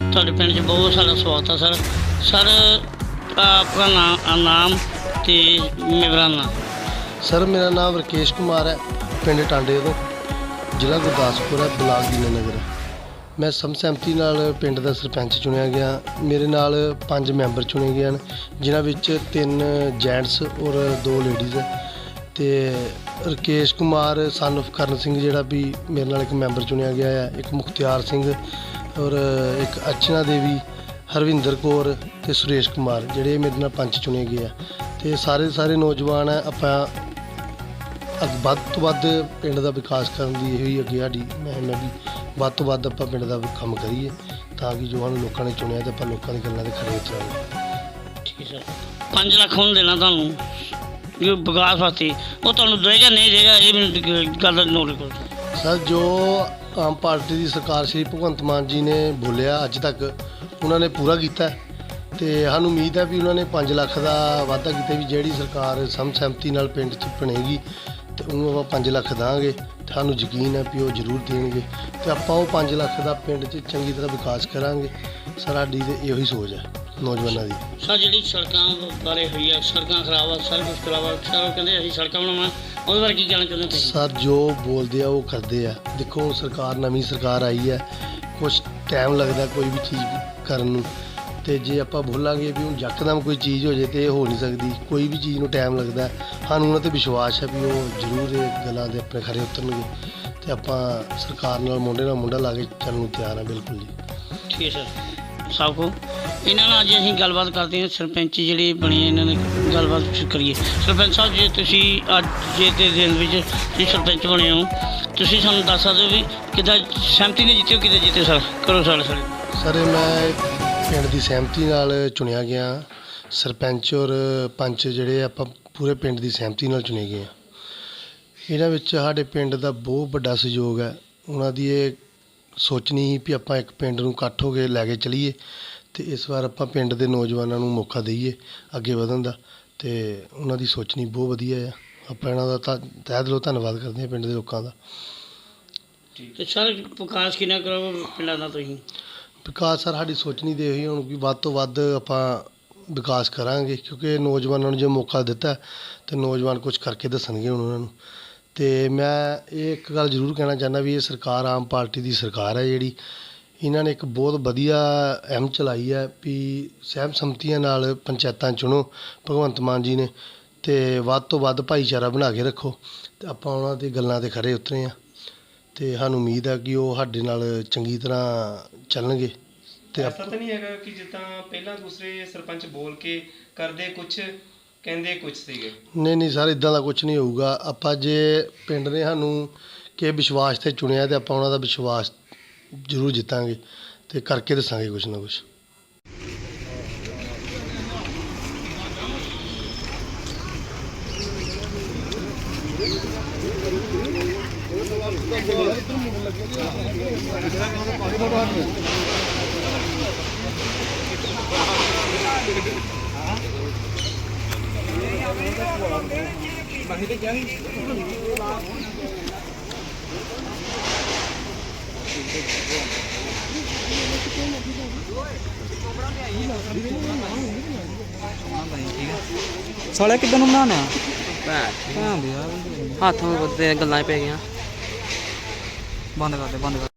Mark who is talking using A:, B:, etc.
A: ਤੁਹਾਡੇ ਪਿੰਡ 'ਚ ਬਹੁਤ ਸਾਰਾ ਸਵਾਗਤ ਹੈ ਸਰ। ਸਰ ਆਪਣਾ ਨਾਮ ਨਾਮ ਤੇ ਮੇਰਾ ਨਾਮ
B: ਸਰ, ਮੇਰਾ ਨਾਮ ਰਕੇਸ਼ ਕੁਮਾਰ ਹੈ, ਪਿੰਡ ਟਾਂਡੇ ਤੋਂ। ਜ਼ਿਲ੍ਹਾ ਗੁਰਦਾਸਪੁਰ ਹੈ, ਬਲਾਕ ਦੀਨਾਨਗਰ। ਹੈ ਮੈਂ ਸਮਸਹਿਮਤੀ ਨਾਲ ਪਿੰਡ ਦਾ ਸਰਪੰਚ ਚੁਣਿਆ ਗਿਆ। ਮੇਰੇ ਨਾਲ ਪੰਜ ਮੈਂਬਰ ਚੁਣੇ ਗਏ ਹਨ, ਜਿਨ੍ਹਾਂ ਵਿੱਚ ਤਿੰਨ ਜੈਂਟਸ ਔਰ ਦੋ ਲੇਡੀਜ਼ ਹੈ। ਤੇ ਰਕੇਸ਼ ਕੁਮਾਰ ਸਨ of ਕਰਨ ਸਿੰਘ ਜਿਹੜਾ ਵੀ ਮੇਰੇ ਨਾਲ ਇੱਕ ਮੈਂਬਰ ਚੁਣਿਆ ਗਿਆ ਹੈ, ਇੱਕ ਮੁਖਤਿਆਰ ਸਿੰਘ ਔਰ ਇੱਕ ਅਰਚਨਾ ਦੇਵੀ, ਹਰਵਿੰਦਰ ਕੌਰ ਅਤੇ ਸੁਰੇਸ਼ ਕੁਮਾਰ, ਜਿਹੜੇ ਮੇਰੇ ਨਾਲ ਪੰਜ ਚੁਣੇ ਗਏ ਆ। ਅਤੇ ਸਾਰੇ ਸਾਰੇ ਨੌਜਵਾਨ ਆ, ਆਪਾਂ ਵੱਧ ਤੋਂ ਵੱਧ ਪਿੰਡ ਦਾ ਵਿਕਾਸ ਕਰਨ ਦੀ ਇਹੋ ਹੀ ਅੱਗੇ ਸਾਡੀ ਮੈਂ ਮੈਂ ਵੀ ਵੱਧ ਤੋਂ ਵੱਧ ਆਪਾਂ ਪਿੰਡ ਦਾ ਕੰਮ ਕਰੀਏ ਤਾਂ ਕਿ ਜੋ ਸਾਨੂੰ ਲੋਕਾਂ ਨੇ ਚੁਣਿਆ ਤੇ ਆਪਾਂ ਲੋਕਾਂ ਦੀ ਗੱਲਾਂ ਦੇ ਖਰੇ ਉਤਰਾਂਗੇ।
A: ਠੀਕ ਹੈ ਸਰ। 5 ਲੱਖ ਹੁਣ ਦੇਣਾ ਤੁਹਾਨੂੰ ਵਿਕਾਸ ਵਾਸਤੇ, ਉਹ ਤੁਹਾਨੂੰ ਦੇਗਾ, ਨਹੀਂ ਦੇਗਾ, ਇਹ ਮੈਨੂੰ ਗੱਲ ਨੋਟ ਕਰੋ।
B: ਸਰ, ਜੋ ਆਮ ਪਾਰਟੀ ਦੀ ਸਰਕਾਰ ਸ਼੍ਰੀ ਭਗਵੰਤ ਮਾਨ ਜੀ ਨੇ ਬੋਲਿਆ ਅੱਜ ਤੱਕ, ਉਹਨਾਂ ਨੇ ਪੂਰਾ ਕੀਤਾ ਹੈ। ਤੇ ਸਾਨੂੰ ਉਮੀਦ ਹੈ ਵੀ ਉਹਨਾਂ ਨੇ 5 ਲੱਖ ਦਾ ਵਾਅਦਾ ਕੀਤਾ ਵੀ ਜਿਹੜੀ ਸਰਕਾਰ ਸਮ ਸਹਿਮਤੀ ਨਾਲ ਪਿੰਡ 'ਚ ਬਣੇਗੀ, ਤੇ ਉਹਨੂੰ ਆਪਾਂ 5 ਲੱਖ ਦਾਂਗੇ। ਤੇ ਸਾਨੂੰ ਯਕੀਨ ਹੈ ਵੀ ਉਹ ਜ਼ਰੂਰ ਦੇਣਗੇ। ਤੇ ਆਪਾਂ ਉਹ 5 ਲੱਖ ਦਾ ਪਿੰਡ 'ਚ ਚੰਗੀ ਤਰ੍ਹਾਂ ਵਿਕਾਸ ਕਰਾਂਗੇ। ਸਾਡੀ ਤੇ ਇਹੋ ਹੀ ਸੋਚ ਹੈ ਨੌਜਵਾਨਾਂ ਦੀ।
A: ਸਰ ਜਿਹੜੀ ਸੜਕਾਂ ਬਾਰੇ ਹੋਈ ਆ ਸੜਕਾਂ ਖਰਾਬ ਆ ਸਰ ਕੁਛ ਖਰਾਬ ਆ ਸਰ ਕਹਿੰਦੇ ਅਸੀਂ ਸੜਕਾਂ ਬਣਾਉਣਾ ਉਹਦੇ ਬਾਰੇ ਕੀ ਕਹਿਣਾ ਚਾਹੁੰਦੇ ਤੁਸੀਂ?
B: ਸਰ ਜੋ ਬੋਲਦੇ ਆ ਉਹ ਕਰਦੇ ਆ। ਦੇਖੋ ਸਰਕਾਰ ਨਵੀਂ ਸਰਕਾਰ ਆਈ ਹੈ ਕੁਝ ਟਾਈਮ ਲੱਗਦਾ ਕੋਈ ਵੀ ਚੀਜ਼ ਕਰਨ ਨੂੰ। ਤੇ ਜੇ ਆਪਾਂ ਬੋਲਾਂਗੇ ਵੀ ਹੁਣ ਯਕਦਮ ਕੋਈ ਚੀਜ਼ ਹੋ ਜੇ ਤੇ ਇਹ ਹੋ ਨਹੀਂ ਸਕਦੀ ਕੋਈ ਵੀ ਚੀਜ਼ ਨੂੰ ਟਾਈਮ ਲੱਗਦਾ। ਸਾਨੂੰ ਉਹਨਾਂ ਤੇ ਵਿਸ਼ਵਾਸ ਹੈ ਵੀ ਉਹ ਜ਼ਰੂਰ ਇਹ ਗੱਲਾਂ ਦੇ ਆਪਣੇ ਖਰੇ ਉਤਰਨਗੇ। ਤੇ ਆਪਾਂ ਸਰਕਾਰ ਨਾਲ ਮੁੰਡੇ ਨਾਲ ਮੁੰਡਾ ਲਾ ਕੇ ਚੱਲਣ ਨੂੰ ਤਿਆਰ ਹਾਂ ਬਿਲਕੁਲ ਜੀ।
A: ਠੀਕ ਹੈ ਸਰ। ਸਭ ਕੋ। ਇਹਨਾਂ ਨਾਲ ਅੱਜ ਅਸੀਂ ਗੱਲਬਾਤ ਕਰਦੇ ਹਾਂ ਸਰਪੰਚ ਜਿਹੜੇ ਬਣੇ ਇਹਨਾਂ ਨੇ ਗੱਲਬਾਤ ਕਰੀਏ। ਸਰਪੰਚ ਸਾਹਿਬ, ਜੇ ਤੁਸੀਂ ਅੱਜ ਜੇ ਦੇ ਦਿਨ ਵਿੱਚ ਤੁਸੀਂ ਸਰਪੰਚ ਬਣੇ ਹੋ, ਤੁਸੀਂ ਸਾਨੂੰ ਦੱਸ ਸਕਦੇ ਹੋ ਵੀ ਕਿੱਦਾਂ ਸਹਿਮਤੀ ਨੇ ਜਿੱਤਿਓ ਕਿੱਦਾਂ ਜਿੱਤੇ ਸਰ? ਕਰੋ ਸਰ ਸਰ।
B: ਸਰ, ਮੈਂ ਪਿੰਡ ਦੀ ਸਹਿਮਤੀ ਨਾਲ ਚੁਣਿਆ ਗਿਆ। ਸਰਪੰਚ ਔਰ ਪੰਚ ਜਿਹੜੇ ਆਪਾਂ ਪੂਰੇ ਪਿੰਡ ਦੀ ਸਹਿਮਤੀ ਨਾਲ ਚੁਣੇ ਗਏ ਆ। ਇਹਨਾਂ ਵਿੱਚ ਸਾਡੇ ਪਿੰਡ ਦਾ ਬਹੁਤ ਵੱਡਾ ਸਹਿਯੋਗ ਹੈ। ਉਹਨਾਂ ਦੀ ਇਹ ਸੋਚਣੀ ਸੀ ਵੀ ਆਪਾਂ ਇੱਕ ਪਿੰਡ ਨੂੰ ਇਕੱਠ ਹੋ ਕੇ ਲੈ ਕੇ ਚਲੀਏ ਤੇ ਇਸ ਵਾਰ ਆਪਾਂ ਪਿੰਡ ਦੇ ਨੌਜਵਾਨਾਂ ਨੂੰ ਮੌਕਾ ਦਈਏ ਅੱਗੇ ਵਧਣ ਦਾ ਤੇ ਉਹਨਾਂ ਦੀ ਸੋਚਣੀ ਬਹੁਤ ਵਧੀਆ ਹੈ ਆਪਾਂ ਇਹਨਾਂ ਦਾ ਤਾਂ ਤਹਿ ਦਿਲੋਂ ਧੰਨਵਾਦ ਕਰਦੇ ਹਾਂ ਪਿੰਡ ਦੇ ਲੋਕਾਂ ਦਾ।
A: ਤੇ ਸਰ ਵਿਕਾਸ ਕਿੰਨਾ ਕਰੋ ਪਿੰਡਾਂ ਦਾ ਤੁਸੀਂ?
B: ਵਿਕਾਸ ਸਰ ਸਾਡੀ ਸੋਚਣੀ ਦੇ ਹੋਈ ਹੁਣ ਵੀ ਵੱਧ ਤੋਂ ਵੱਧ ਆਪਾਂ ਵਿਕਾਸ ਕਰਾਂਗੇ ਕਿਉਂਕਿ ਨੌਜਵਾਨਾਂ ਨੂੰ ਜੇ ਮੌਕਾ ਦਿੱਤਾ ਤੇ ਨੌਜਵਾਨ ਕੁਝ ਕਰਕੇ ਦੱਸਣਗੇ ਹੁਣ ਉਹਨਾਂ ਨੂੰ। ਤੇ ਮੈਂ ਇਹ ਇੱਕ ਗੱਲ ਜ਼ਰੂਰ ਕਹਿਣਾ ਚਾਹੁੰਦਾ ਵੀ ਇਹ ਸਰਕਾਰ ਆਮ ਪਾਰਟੀ ਦੀ ਸਰਕਾਰ ਹੈ ਜਿਹੜੀ, ਇਹਨਾਂ ਨੇ ਇੱਕ ਬਹੁਤ ਵਧੀਆ ਅਹਿਮ ਚਲਾਈ ਹੈ ਵੀ ਸਹਿਮ ਸੰਮਤੀਆਂ ਨਾਲ ਪੰਚਾਇਤਾਂ ਚੁਣੋ, ਭਗਵੰਤ ਮਾਨ ਜੀ ਨੇ ਅਤੇ ਵੱਧ ਤੋਂ ਵੱਧ ਭਾਈਚਾਰਾ ਬਣਾ ਕੇ ਰੱਖੋ ਅਤੇ ਆਪਾਂ ਉਹਨਾਂ ਦੀ ਗੱਲਾਂ ਤੇ ਖਰੇ ਉਤਰੇ ਹਾਂ। ਅਤੇ ਸਾਨੂੰ ਉਮੀਦ ਹੈ ਕਿ ਉਹ ਸਾਡੇ ਨਾਲ ਚੰਗੀ ਤਰ੍ਹਾਂ ਚੱਲਣਗੇ। ਤੇ
C: ਐਸਾ ਤਾਂ ਨਹੀਂ ਹੈਗਾ ਕਿ ਜਿੱਦਾਂ ਪਹਿਲਾਂ ਦੂਸਰੇ ਸਰਪੰਚ ਬੋਲ ਕੇ ਕਰਦੇ ਕੁਝ ਕਹਿੰਦੇ ਕੁਝ ਸੀਗੇ?
B: ਨਹੀਂ ਨਹੀਂ ਸਰ, ਇਦਾਂ ਦਾ ਕੁਝ ਨਹੀਂ ਹੋਊਗਾ। ਆਪਾਂ ਜੇ ਪਿੰਡ ਨੇ ਸਾਨੂੰ ਕਿ ਵਿਸ਼ਵਾਸ ਤੇ ਚੁਣਿਆ ਤੇ ਆਪਾਂ ਉਹਨਾਂ ਦਾ ਵਿਸ਼ਵਾਸ ਜ਼ਰੂਰ ਜਿੱਤਾਂਗੇ ਤੇ ਕਰਕੇ ਦੱਸਾਂਗੇ ਕੁਝ ਨਾ ਕੁਝ
D: ਸਾਲਿਆ ਕਿੱਦਾਂ ਨੂੰ ਬਣਾਉਣਾ? ਭੈਣ। ਦੀ ਯਾਰ
E: ਹੱਥ ਉੱਤੇ ਗੱਲਾਂ 'ਚ ਪੈ ਗਈਆਂ।
D: ਬੰਦ ਕਰ ਦੇ ਬੰਦ ਕਰ